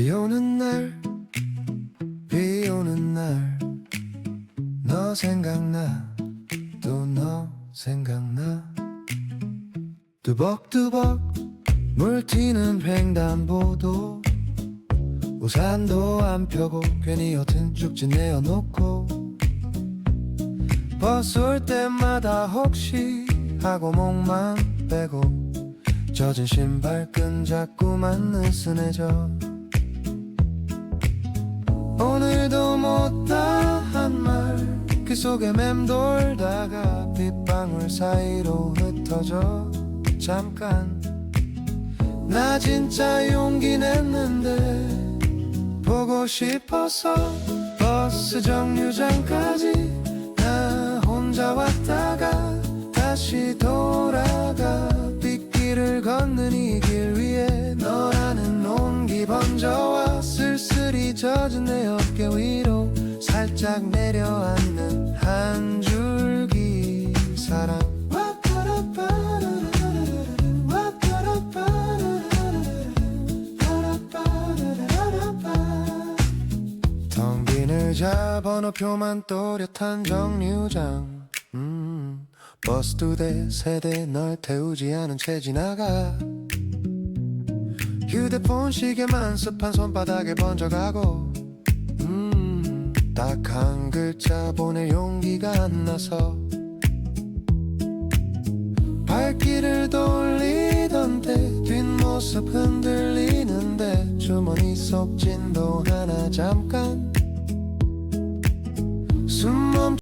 비 오는 날, 비 오는 날, 너 생각나, 또 너 생각나. 뚜벅뚜벅 물 튀는 횡단보도 우산도 안 펴고 괜히 옅은 쪽지 내어놓고 올 때마다 혹시 하고 목만 빼고 젖은 신발끈 자꾸만 느슨해져 못다한 말 그 속에 맴돌다가 빗방울 사이로 흩어져 잠깐. 나 진짜 용기 냈는데 보고 싶어서 버스 정류장까지 젖은 내 어깨 위로 살짝 내려앉는 한 줄기 사랑. 의자 번호표만 또렷한 정류장. 음, 버스 두 대 세 대 널 태우지 않은 채 지나가 휴대폰 시계만 습한 손바닥에 번져가고 음, 딱 한 글자 보낼 용기가 안 나서 발길을 돌리던데 뒷모습 흔들리는데 주머니 속 진도 하나 잠깐 숨 멈.